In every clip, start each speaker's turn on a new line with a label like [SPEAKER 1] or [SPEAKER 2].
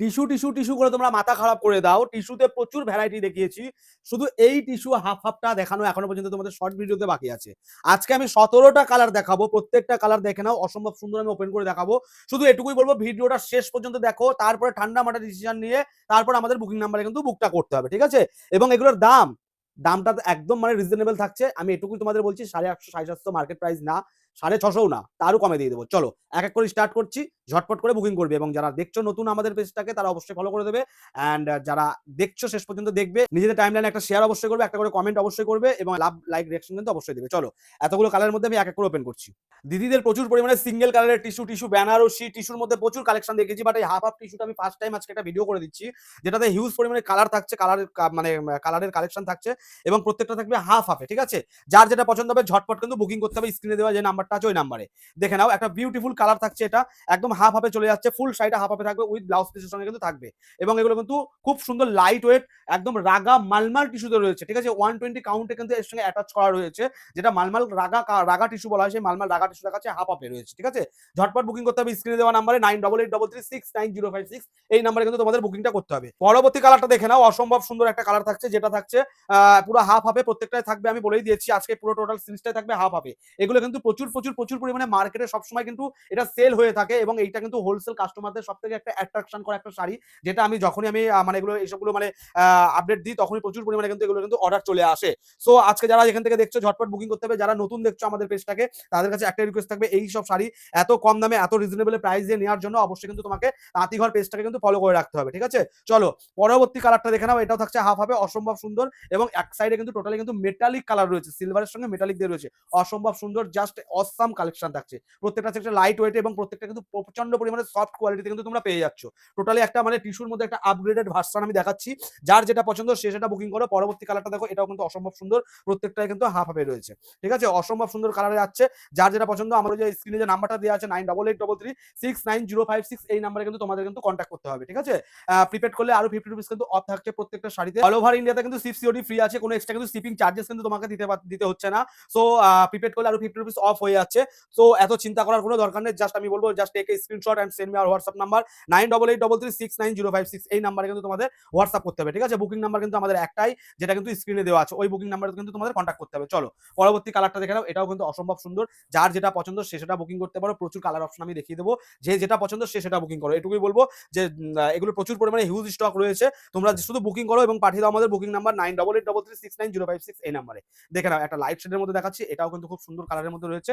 [SPEAKER 1] Tissue tissue tissue করে তোমরা মাথা খারাপ করে দাও। টিস্যুতে প্রচুর ভ্যারাইটি দেখিয়েছি। শুধু এই টিস্যু হাফ হাফটা দেখানো এখনও পর্যন্ত তোমাদের শর্ট ভিডিওতে বাকি আছে। আজকে আমি সতেরোটা কালার দেখাবো। প্রত্যেকটা কালার দেখে নাও। অসম্ভব সুন্দর আমি ওপেন করে দেখাবো। শুধু এটুকুই বলব, ভিডিওটা শেষ পর্যন্ত দেখো। তারপরে ঠান্ডা মাঠা ডিসিশন নিয়ে তারপর আমাদের বুকিং নাম্বারে কিন্তু বুকটা করতে হবে, ঠিক আছে? এবং এগুলোর দাম, দামটা একদম মানে রিজনেবল থাকছে। আমি এটুকুই তোমাদের বলছি, সাড়ে আটশো, সাড়ে সাতশো মার্কেট প্রাইস না। সাড়ে ছশোও না, তারও কমে দিয়ে দেবো। চলো, এক এক করে স্টার্ট করছি, ঝটপট করে বুকিং করবে এবং যারা দেখছ নতুন আমাদের পেজটাকে তারা অবশ্যই ফলো করে দেবে অ্যান্ড যারা দেখছ শেষ পর্যন্ত দেখবে, নিজেদের টাইম লাইনে একটা শেয়ার অবশ্যই করবে, একটা করে কমেন্ট অবশ্যই করবে এবং লাভ লাইক রিয়াকশন কিন্তু অবশ্যই দেবে। চলো, এতগুলো কালারের মধ্যে আমি এক এক করে ওপেন করছি। দিদিদের প্রচুর পরিমাণে সিঙ্গেল কালারের টিস্যু টিস্যু বেনারসি টিস্যুর মধ্যে প্রচুর কালেকশন দেখেছি বাট এই হাফ হাফ টিস্যুটা আমি ফার্স্ট টাইম আজকে একটা ভিডিও করে দিচ্ছি, যেটাতে হিউজ পরিমাণে কালার থাকছে কালার মানে কালারের কালেকশন থাকছে এবং প্রত্যেকটা থাকবে হাফ হাফে ঠিক আছে? যার যেটা পছন্দ হবে, ঝটপট কিন্তু বুকিং করতে হবে স্ক্রিনে দেওয়া যে আছে ওই নাম্বারে দেখে নাও, একটা বিউটিফুল কালার থাকছে এটা, একদম হাফ হাফে চলে যাচ্ছে ফুল সাইডে হাফ হাফে থাকবে উইথ ব্লাউজ পিসের সঙ্গে কিন্তু থাকবে। এবং এগুলো কিন্তু খুব সুন্দর লাইট ওয়েট একদম রাগা মালমাল টিস্যুতে রয়েছে, ঠিক আছে? ওয়ান টোয়েন্টি কাউন্টে কিন্তু এর সঙ্গে অ্যাটাচ করা রয়েছে, যেটা মালমাল রাগা রাগা টিস্যু বলা হয়, সেই মালমাল রাগা টিস্যু দেখাচ্ছে হাফ হাফে রয়েছে, ঠিক আছে? ঝটপট বুকিং করতে হবে স্ক্রিনে দেওয়া নাম্বারে nine double eight double three six nine zero five six এই নাম্বারে কিন্তু তোমাদের বুকিংটা করতে হবে। পরবর্তী কালারটা দেখে নাও, অসম্ভব সুন্দর একটা কালার থাকছে, যেটা থাকছে পুরো হাফ হাফে প্রত্যেকটাই থাকবে, আমি বলেই দিয়েছি, আজকে পুরো টোটাল সিরিজটাই থাকবে হাফ হাফে এগুলো কিন্তু প্রচুর প্রচুর প্রচুর পরিমাণে মার্কেটে সবসময় কিন্তু এটা সেল হয়ে থাকে এবং এইটা কিন্তু হোলসেল কাস্টমারদের সব থেকে একটা অ্যাট্রাকশন করা একটা শাড়ি, যেটা আমি যখনই আমি মানে এগুলো, এইসবগুলো মানে আপডেট দিই তখনই প্রচুর পরিমাণে কিন্তু এগুলো কিন্তু অর্ডার চলে আসে। সো আজকে যারা এখান থেকে দেখছ ঝটপট বুকিং করতে হবে, যারা নতুন দেখছ আমাদের পেজটাকে তাদের কাছে একটা রিকোয়েস্ট থাকবে, এই সব শাড়ি এত কম দামে, এত রিজনেবল প্রাইস দিয়ে নেওয়ার জন্য অবশ্যই কিন্তু তোমাকে তাঁতিঘর পেজটাকে কিন্তু ফলো করে রাখতে হবে, ঠিক আছে? চলো, পরবর্তী কালারটা দেখে নাও, এটাও থাকছে হাফ হাফে অসম্ভব সুন্দর এবং এক সাইডে কিন্তু টোটালি কিন্তু মেটালিক কালার রয়েছে সিলভারের সঙ্গে মেটালিক দিয়ে রয়েছে, অসম্ভব সুন্দর জাস্ট অসাম কালেকশন থাকছে। প্রত্যেকটা থাকছে লাইট ওয়েট এবং প্রত্যেকটা কিন্তু প্রচণ্ড পরিমাণে সফট কোয়ালিটিতে কিন্তু তোমরা পেয়ে যাচ্ছ। টোটালি একটা মানে টিস্যুর মধ্যে একটা আপগ্রেডেড ভার্সন আমি দেখাচ্ছি। যার যেটা পছন্দ সে সেটা বুকিং করো। পরবর্তী কালারটা দেখো, এটাও কিন্তু অসম্ভব সুন্দর। প্রত্যেকটাই কিন্তু হাফ হাফে রয়েছে। ঠিক আছে? অসম্ভব সুন্দর কালারে যাচ্ছে। যার যেটা পছন্দ, আমার যে স্ক্রিনে যে নাম্বারটা দেওয়া আছে nine double eight double three six nine zero five six এই নাম্বারে কিন্তু তোমাদের কিন্তু কন্ট্যাক্ট করতে হবে। ঠিক আছে? প্রিপেড করলে আরও ফিফটি রুপিস কিন্তু অফ থাকছে প্রত্যেকটা শাড়িতে। অল ওভার ইন্ডিয়াতে কিন্তু সিপ সিওডি ফ্রি আছে। কোনো এক্সট্রা কিন্তু শিপিং চার্জেস কিন্তু তোমাকে দিতে দিতে হচ্ছে না। সো প্রিপেড করলে আরও ফিফটি রুপিস অফ হয়ে যাচ্ছে। তো এত চিন্তা করার কোনো দরকার নেই। জাস্ট আমি বলব just take screenshot and send me R WhatsApp number nine double eight double three six nine zero five six এই নাম্বারে কিন্তু তোমাদের হোয়াটসঅ্যাপ করতে হবে, ঠিক আছে? বুকিং নাম্বার কিন্তু আমাদের একটাই, যেটা কিন্তু স্ক্রিনে দেওয়া আছে। ওই বুকিং নাম্বারে কিন্তু তোমাদের কন্ট্যাক্ট করতে হবে। চলো, পরবর্তী কালারটা দেখে নাও। এটাও কিন্তু অসম্ভব সুন্দর। যার যেটা পছন্দ সে সেটা বুকিং করতে পারো। প্রচুর কালার অপশন আমি দেখিয়ে দেবো। যে যেটা পছন্দ সে সেটা বুকিং করো। এটুকুই বলব যে এগুলো প্রচুর পরিমাণে হিউজ স্টক রয়েছে। তোমরা শুধু বুকিং করো এবং পাঠিয়ে দাও আমাদের booking number nine double eight double three six nine zero five six এই নাম্বারে দেখে নাও, একটা লাইট শেডের মধ্যে দেখাচ্ছি। এটাও কিন্তু খুব সুন্দর কালারের মধ্যে রয়েছে।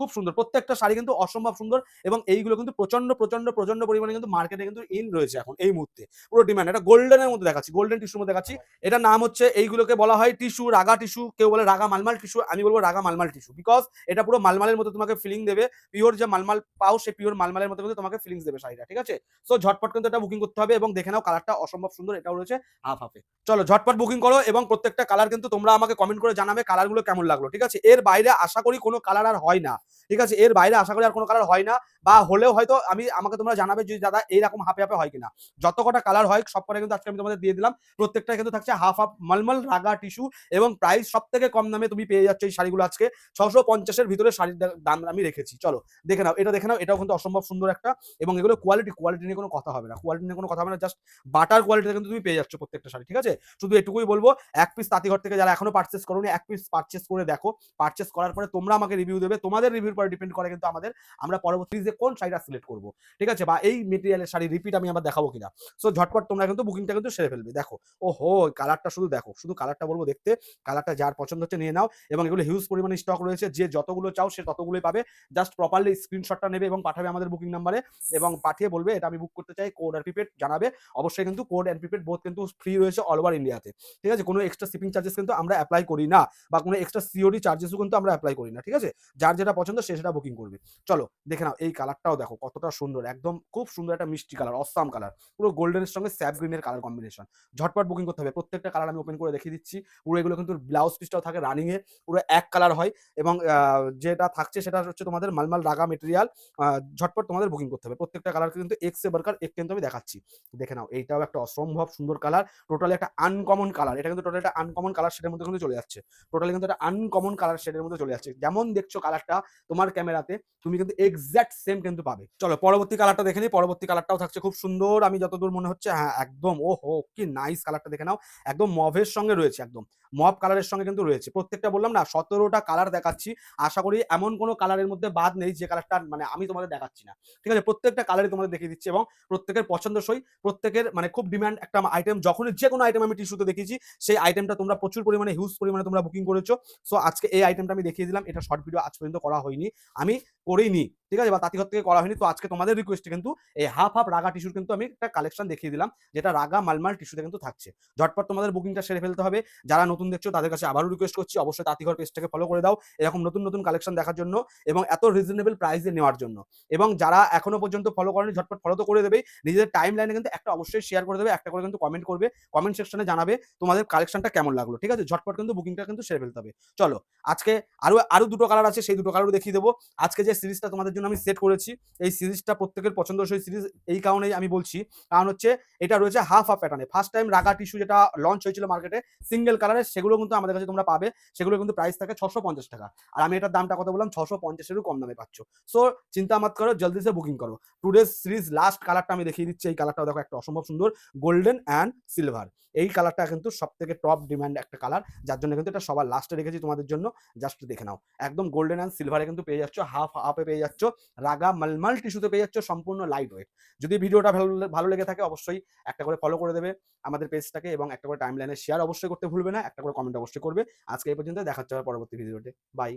[SPEAKER 1] খুব সুন্দর। প্রত্যেকটা শাড়ি কিন্তু অসম্ভব সুন্দর এবং এইগুলো কিন্তু প্রচণ্ড প্রচণ্ড প্রচণ্ড পরিমাণে কিন্তু মার্কেটে কিন্তু ইন রয়েছে এখন এই মুহূর্তে। পুরো ডিমান্ড এটা গোল্ডেনের মধ্যে দেখাচ্ছি গোল্ডেন টিস্যুর মধ্যে দেখাচ্ছি। এটার নাম হচ্ছে এইগুলোকে বলা হয় টিস্যু রাগা টিস্যু কেউ বলে রাগা মালমাল টিস্যু আমি বলব রাগা মালমাল টিস্যু বিকজ এটা পুরো মালমালের মতো তোমাকে ফিলিং দেবে। পিওর যে মালমাল পাও, সে পিওর মালমালের মতো কিন্তু তোমাকে ফিলিংস দেবে শাড়িটা, ঠিক আছে? সো ঝটপট কিন্তু এটা বুকিং করতে হবে এবং দেখে নাও কালারটা অসম্ভব সুন্দর, এটাও রয়েছে হাফ হাফে চলো, ঝটপট বুকিং করো এবং প্রত্যেকটা কালার কিন্তু তোমরা আমাকে কমেন্ট করে জানাবে কালারগুলো কেমন লাগল, ঠিক আছে? এর বাইরে আশা করি কোনো কালার আর হয় না। ঠিক আছে? এর বাইরে আশা করি আর কোনো কালার হয় না বা হলেও হয়তো আমি, আমাকে তোমরা জানাবে যে দাদা এইরকম হাফে হাফে হয় কিনা। যত কটা কালার হয়, সব কটা কিন্তু আজকে আমি তোমাদের দিয়ে দিলাম। প্রত্যেকটা কিন্তু থাকছে হাফ হাফ মালমাল রাগা টিস্যু এবং প্রাইস সব থেকে কম দামে তুমি পেয়ে যাচ্ছ এই শাড়িগুলো আজকে। ছশো পঞ্চাশের ভিতরে শাড়ির দাম আমি রেখেছি। চলো, দেখে নাও, এটা দেখে নাও, এটাও কিন্তু অসম্ভব সুন্দর একটা এবং এগুলো কোয়ালিটি কোয়ালিটি নিয়ে কোনো কথা হবে না। কোয়ালিটি নিয়ে কোনো কথা হবে না জাস্ট বাটার কোয়ালিটিতে কিন্তু তুমি পেয়ে যাচ্ছ প্রত্যেকটা শাড়ি, ঠিক আছে? শুধু এটুকুই বলব, এক পিস তাঁতিঘর থেকে যারা এখনও পার্চেস করোনি, এক পিস পার্চেস করে দেখো। পার্চেস করার পরে তোমরা আমাকে রিভিউ দেবে তোমাদের রিভিউর পরে ডিপেন্ড করে কিন্তু আমাদের, আমরা পরবর্তী যে কোন শাড়িটা সিলেক্ট করব, ঠিক আছে? বা এই মেটেরিয়ালের শাড়ি রিপিট আমি আবার দেখাবো কিনা। সো ঝটপট তোমরা কিন্তু বুকিংটা কিন্তু সেরে ফেলবে। দেখো ও হো কালারটা শুধু দেখো, শুধু কালারটা বলব দেখতে কালারটা যার পছন্দ হচ্ছে নিয়ে নাও, এবং এগুলো হিউজ পরিমাণে স্টক রয়েছে, যে যতগুলো চাও সে ততগুলোই পাবে। জাস্ট প্রপারলি স্ক্রিনশটটা নেবে এবং পাঠাবে আমাদের বুকিং নাম্বারে এবং পাঠিয়ে বলবে, এটা আমি বুক করতে চাই কোড আর প্রিপেড জানাবে। অবশ্যই কিন্তু কোড অ্যান্ড প্রিপেড বোথ কিন্তু ফ্রি রয়েছে অল ওভার ইন্ডিয়াতে ঠিক আছে? কোনো এক্সট্রা শিপিং চার্জেস কিন্তু আমরা অ্যাপ্লাই করি না, বা কোনো এক্সট্রা সিওডি চার্জেসও কিন্তু আমরা অ্যাপ্লাই করি না, ঠিক আছে? যার যেটা পছন্দ সে সেটা বুকিং করবে। চলো, দেখে নাও, এই কালারটাও দেখো, কতটা সুন্দর, একদম খুব সুন্দর একটা মিষ্টি কালার অসাম কালার পুরো গোল্ডেনের সঙ্গে স্যাপ গ্রিনের কালার কম্বিনেশন ঝটপট বুকিং করতে হবে, প্রত্যেকটা কালার আমি ওপেন করে দেখিয়ে দিচ্ছি। পুরো এগুলো কিন্তু ব্লাউজ পিসটাও থাকে রানিং এ পুরো এক কালার হয় এবং যেটা থাকছে সেটা হচ্ছে তোমাদের মালমাল রাগা মেটেরিয়াল ঝটপট তোমাদের বুকিং করতে হবে। প্রত্যেকটা কালার কিন্তু এক্স এ বার্কার এক কিন্তু আমি দেখাচ্ছি। দেখে নাও, এইটাও একটা অসম্ভব সুন্দর কালার টোটালি একটা আনকমন কালার এটা কিন্তু টোটাল একটা আনকমন কালার শেডের মধ্যে কিন্তু চলে যাচ্ছে। টোটালি কিন্তু একটা আনকমন কালার শেডের মধ্যে চলে যাচ্ছে। যেমন দেখছ কালার কালারটা তোমার ক্যামেরাতে তুমি কিন্তু এক্স্যাক্ট সেম কিন্তু পাবে। চলো, পরবর্তী কালারটা দেখে নিই। পরবর্তী কালারটাও থাকছে খুব সুন্দর। আমি যতদূর মনে হচ্ছে হ্যাঁ একদম ও হো কি নাইস কালারটা দেখে নাও। একদম মভের সঙ্গে রয়েছে, একদম। মভ কালারের সঙ্গে কিন্তু রয়েছে। প্রত্যেকটা বললাম না, সতেরোটা কালার দেখাচ্ছি। আশা করি এমন কোনো কালারের মধ্যে বাদ নেই যে কালারটা মানে আমি তোমাদের দেখাচ্ছি না। ঠিক আছে? প্রত্যেকটা কালারই তোমাদের দেখিয়ে দিচ্ছি এবং প্রত্যেকের পছন্দসই, প্রত্যেকের মানে খুব ডিমান্ড একটা আইটেম যখনই যে কোনো আইটেম আমি টিস্যুতে দেখিয়েছি, সেই আইটেমটা তোমরা প্রচুর পরিমাণে হিউজ পরিমাণে তোমরা বুকিং করেছ। সো আজকে এই আইটেমটা আমি দেখিয়ে দিলাম। এটা শর্ট ভিডিও পর্যন্ত করা হয়নি। আমি করিনি। ঠিক আছে? বা তাঁতিঘর থেকে করা হয়নি। তো আজকে তোমাদের রিকোয়েস্টে কিন্তু এই হাফ হাফ রাগা টিস্যুর কিন্তু আমি একটা কালেকশন দেখিয়ে দিলাম, যেটা রাগা মালমাল টিস্যুতে কিন্তু থাকছে। ঝটপট তোমাদের বুকিংটা সেরে ফেলতে হবে। যারা নতুন দেখছ, তাদের কাছে আবারও রিকোয়েস্ট করছি, অবশ্যই তাঁতিঘর পেজটাকে ফলো করে দাও। এরকম নতুন নতুন কালেকশন দেখার জন্য এবং এত রিজনেবল প্রাইসে নেওয়ার জন্য। এবং যারা এখনও পর্যন্ত ফলো করেনি, ঝটপট ফলো তো করে দেবে নিজেদের টাইম লাইনে কিন্তু একটা অবশ্যই শেয়ার করে দেবে, একটা করে কিন্তু কমেন্ট করবে কমেন্ট সেকশনে জানাবে তোমাদের কালেকশনটা কেমন লাগল। ঠিক আছে? ঝটপট কিন্তু বুকিংটা কিন্তু সেরে ফেলতে হবে। চলো, আজকে আরও আরও দুটো কালার আছে, সেই দুটো কালারও দেখিয়ে দেবো। আজকে যে সিরিজটা তোমাদের জন্য আমি সেট করেছি। এই সিরিজটা প্রত্যেকের পছন্দসই সিরিজ এই কারণেই আমি বলছি। কারণ হচ্ছে, এটা রয়েছে হাফ হাফ প্যাটার্নে ফার্স্ট টাইম রাগা টিস্যু যেটা লঞ্চ হয়েছিল মার্কেটে সিঙ্গেল কালারের সেগুলো কিন্তু আমাদের কাছে তোমরা পাবে। সেগুলো কিন্তু প্রাইস থাকে ছশো পঞ্চাশ টাকা। আর আমি এটার দামটা কত বললাম, ছশো পঞ্চাশেরও কম দামে পাচ্ছ। সো চিন্তা মাত করো, জলদি সে বুকিং করো। টুডেজ সিরিজ লাস্ট কালারটা আমি দেখিয়ে দিচ্ছি। এই কালারটাও দেখো, একটা অসম্ভব সুন্দর গোল্ডেন অ্যান্ড সিলভার এই কালারটা কিন্তু সব থেকে টপ ডিমান্ড একটা কালার যার জন্য কিন্তু এটা সবার লাস্টে রেখেছি তোমাদের জন্য। জাস্ট দেখে নাও। একদম গোল্ডেন অ্যান্ড সিলভারে কিন্তু পেয়ে যাচ্ছ হাফ হাফে পেয়ে যাচ্ছ। রাগা মালমাল টিস্যুতে পেয়ে যাচ্ছ সম্পূর্ণ লাইট ওয়েট যদি ভিডিওটা ভালো ভালো লেগে থাকে অবশ্যই একটা করে ফলো করে দেবে আমাদের পেজটাকে এবং একটা করে টাইম লাইনে শেয়ার অবশ্যই করতে ভুলবে না, একটা করে কমেন্ট অবশ্যই করবে। আজকে এই পর্যন্ত দেখা হচ্ছে পরবর্তী ভিডিওতে বাই